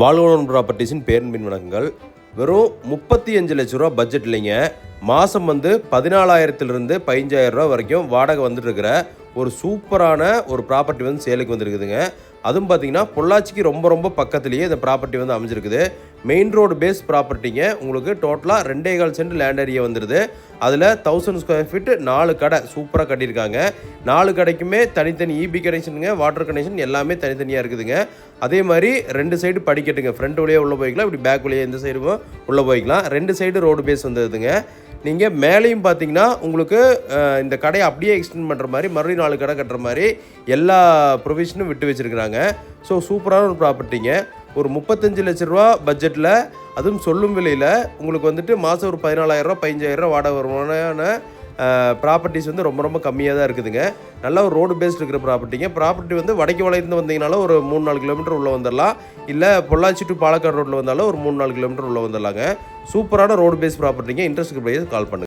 வாழ்வளம் ப்ராப்பர்ட்டிஸின் பேரன்பின் வணக்கங்கள் வெறும் முப்பத்தி அஞ்சு லட்ச ரூபா பட்ஜெட் இல்லைங்க. மாதம் வந்து பதினாலாயிரத்துலேருந்து பதினஞ்சாயிரம் ரூபா வரைக்கும் வாடகை வந்துட்டுருக்கிற ஒரு சூப்பரான ஒரு ப்ராப்பர்ட்டி வந்து சேலுக்கு வந்திருக்குதுங்க. அதுவும் பார்த்தீங்கன்னா பொள்ளாச்சிக்கு ரொம்ப ரொம்ப பக்கத்துலேயே இந்த ப்ராப்பர்ட்டி வந்து அமைஞ்சிருக்குது. மெயின் ரோடு பேஸ் ப்ராப்பர்ட்டிங்க உங்களுக்கு டோட்டலாக ரெண்டே கால் சென்ட் லேண்ட் ஏரியா வந்துடுது அதில் தௌசண்ட் ஸ்கொயர் ஃபீட் நாலு கடை சூப்பராக கட்டியிருக்காங்க. நாலு கடைக்குமே தனித்தனி இபி கனெக்ஷனுங்க வாட்டர் கனெக்ஷன் எல்லாமே தனித்தனியாக இருக்குதுங்க. அதே மாதிரி ரெண்டு சைடு படிக்கட்டுங்க. ஃப்ரண்ட் வழியாக உள்ளே போய்க்கலாம் இப்படி பேக் வழியாக இந்த சைடும் உள்ளே போய்க்கலாம். ரெண்டு சைடு ரோடு பேஸ் வந்துடுதுங்க நீங்கள் மேலேயும் பார்த்தீங்கன்னா உங்களுக்கு இந்த கடையை அப்படியே எக்ஸ்டெண்ட் பண்ணுற மாதிரி மறுபடியும் நாலு கடை கட்டுற மாதிரி எல்லா ப்ரொவிஷனும் விட்டு வச்சுருக்குறாங்க. ஸோ சூப்பரான ஒரு ப்ராப்பர்ட்டிங்க ஒரு முப்பத்தஞ்சு லட்ச ரூபா பட்ஜெட்டில் அதுவும் சொல்லும் விலையில் உங்களுக்கு வந்துட்டு மாதம் ஒரு பதினாலாயிரரூவா பதினஞ்சாயிரரூவா வாடகை வருமானமான ப்ராப்பர்ட்டிஸ் வந்து ரொம்ப ரொம்ப கம்மியாக தான் இருக்குதுங்க. நல்ல ஒரு ரோடு பேஸ்ட் இருக்கிற ப்ராப்பர்ட்டிங்க ப்ராப்பர்ட்டி வந்து வடக்கு வளையிருந்து வந்தீங்கனாலும் ஒரு மூணு நாலு கிலோமீட்டர் உள்ளே வந்துடலாம் இல்லை பொள்ளாச்சி டு பாலக்காடு ரோட்டில் வந்தாலும் ஒரு மூணு நாலு கிலோமீட்டர் உள்ளே வந்துடலாங்க சூப்பரான ரோடு பேஸ் ப்ராப்பர்ட்டிங்க இன்ட்ரெஸ்ட் ப்ரைஸ் கால் பண்ணுங்கள்